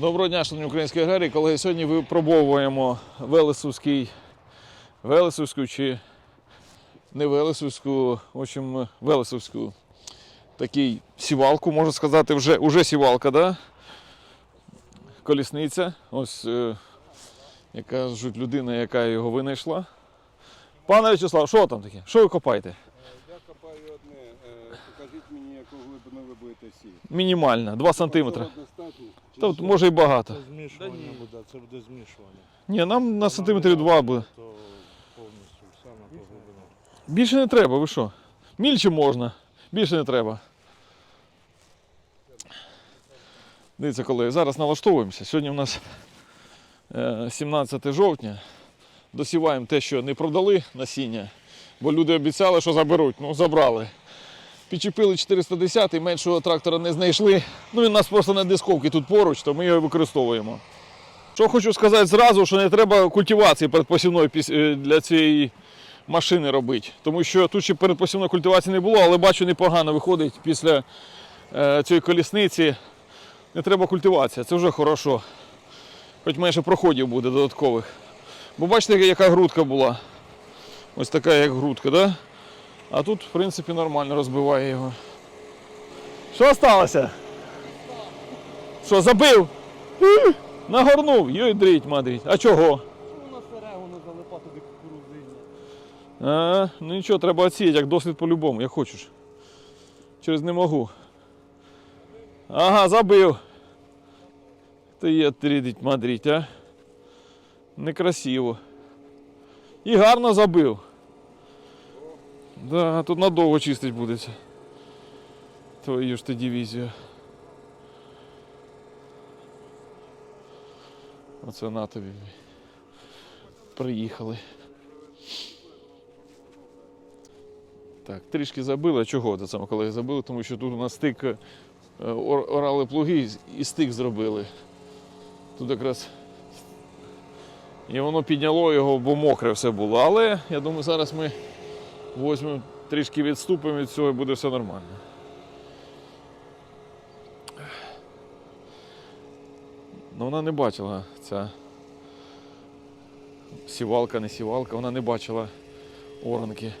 Доброго дня, шановні українські аграрії. Колеги, сьогодні випробовуємо Велесовський, Велесовську чи не Велесовську, в общем, Велесовську такий сівалку, можна сказати, вже, уже сівалка, да? колісниця. Ось, е, як кажуть, людина, яка його винайшла. Пане Вячеслав, що там таке? Що ви копаєте? Я копаю Е, мені, яку глибину ви будете сіяти. Мінімальна, 2 сантиметри. Та от може і багато. Це змішування буде, це буде змішування. Ні, нам на сантиметрів 2 буде. То повністю все на ту глибину. Більше не треба, ви що? Мільче можна, більше не треба. Дивіться, колеги, зараз налаштовуємося. Сьогодні у нас е, 17 жовтня. Досіваємо те, що не продали насіння, бо люди обіцяли, що заберуть. Ну, забрали. Підчепили 410 і меншого трактора не знайшли. Ну, він у нас просто на дисковці тут поруч, то ми його використовуємо. Що хочу сказати зразу, що не треба культивації передпосівної е, для цієї машини робити. Тому що тут ще передпосівної культивації не було, але бачу, непогано виходить після е, цієї колісниці. Не треба культивація, це вже хорошо. Хоч менше проходів буде додаткових. Бо бачите, яка грудка була. Ось така, як грудка, да? А тут, в принципі, нормально розбиває його. Що сталося? Що, забив? Нагорнув, йой дріть, мадріть. А чого? Воно сире, воно залипа туди кукурузиння. А, ну нічого, треба оцінити, як дослід по-любому, як хочеш. Через не можу. Ага, забив. Ти є тридить мадріть, а? Некрасиво. І гарно забив. Да, тут надовго чистить будеться. Твою ж ти дивізію. Оце на тобі. Приїхали. Так, трішки забили. Чого це саме колеги забили? Тому що тут у нас стик е, орали плуги і стик зробили. Тут якраз і воно підняло його, бо мокре все було. Але я думаю, зараз ми візьмемо трішки відступимо від цього і буде все нормально. Ну вона не бачила ця сівалка, не сівалка, вона не бачила оранки.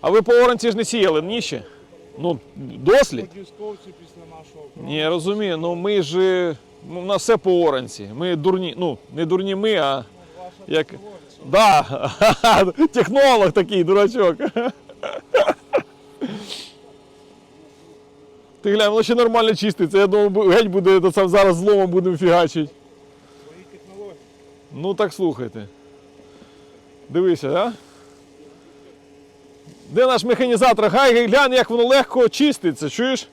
А ви по оранці ж не сіяли, ні ще? Ну, дослід? Ні, я розумію, ну ми ж. е, Ну, у нас все по оранці. Ми дурні, ну, не дурні ми, а як. Да, технолог такий, дурачок. Ти глянь, воно ще нормально чиститься. Я думав, геть буде то сам зараз зломом будемо фігачити. Свої технології. Ну так слухайте. Дивися, а? Де наш механізатор? Хай глянь, як воно легко чиститься, чуєш?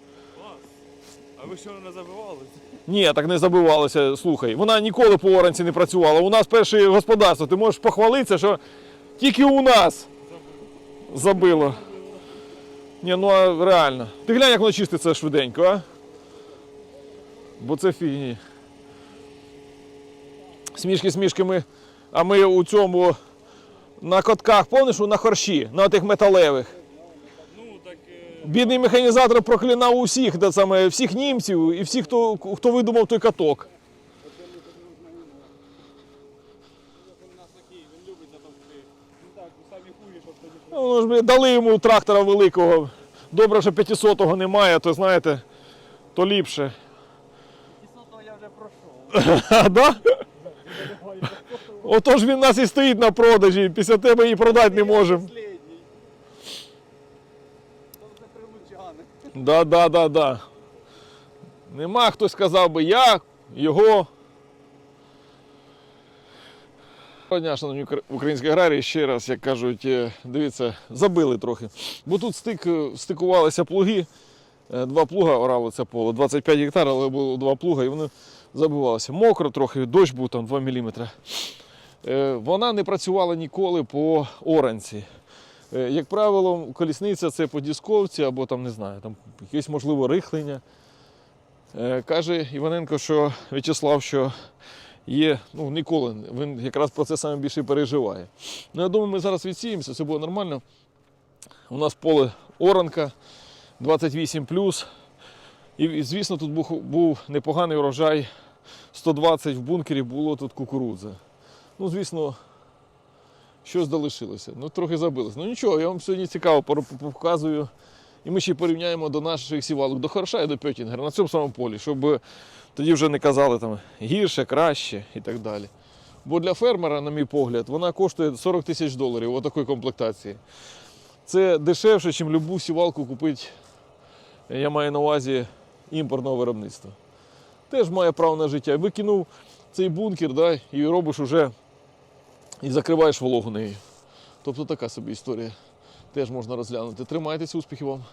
А ви що не забивали? Ні, так не забивалося. Слухай, вона ніколи по оранці не працювала. У нас перше господарство. Ти можеш похвалитися, що тільки у нас забило. Ні, ну а реально. Ти глянь, як воно чиститься швиденько, а? Бо це фігні. Смішки смішками. А ми у цьому на котках, помниш, на хорші, на тих металевих. Бідний механізатор проклинав усіх, те саме, всіх німців і всіх, хто, хто видумав той каток. Ну ж, дали йому трактора великого. Добре, що 500-го немає, то знаєте, то ліпше. І сотого я вже пройшов. Да? Отож він у нас і стоїть на продажі, після тебе і продати не можемо. Последній. То вже прилучани. Да, да, да, да. Нема хто сказав би я, його. Дня, шановні українські аграрії, ще раз, як кажуть, е, дивіться, забили трохи. Бо тут стик, е, стикувалися плуги. Е, Два плуга орали це поле, 25 гектар, але було два плуга, і вони забивалися. Мокро трохи, дощ був там 2 мм. Вона не працювала ніколи по оранці. Е, Як правило, колісниця це по дісковці або там не знаю, там якесь можливо рихлення. Е, Каже Іваненко, що В'ячеслав, що є, ну ніколи, він якраз про це саме більше переживає. Ну, я думаю, ми зараз відсіємося, все буде нормально. У нас поле оранка 28 І, звісно, тут був непоганий урожай 120 в бункері було тут кукурудзи. Ну, звісно, щось залишилося. Ну, трохи забилось. Ну нічого, я вам сьогодні цікаво показую. І ми ще порівняємо до наших сівалок, до Харша і до Пьотінгера на цьому самому полі, щоб тоді вже не казали там гірше, краще і так далі. Бо для фермера, на мій погляд, вона коштує 40 тисяч доларів у такої комплектації. Це дешевше, ніж любу сівалку купити, я маю на увазі імпортного виробництва. Теж має право на життя. Викинув цей бункер да, і робиш уже і закриваєш вологу нею. Тобто така собі історія. Теж можна розглянути. Тримайтеся, успіхів вам!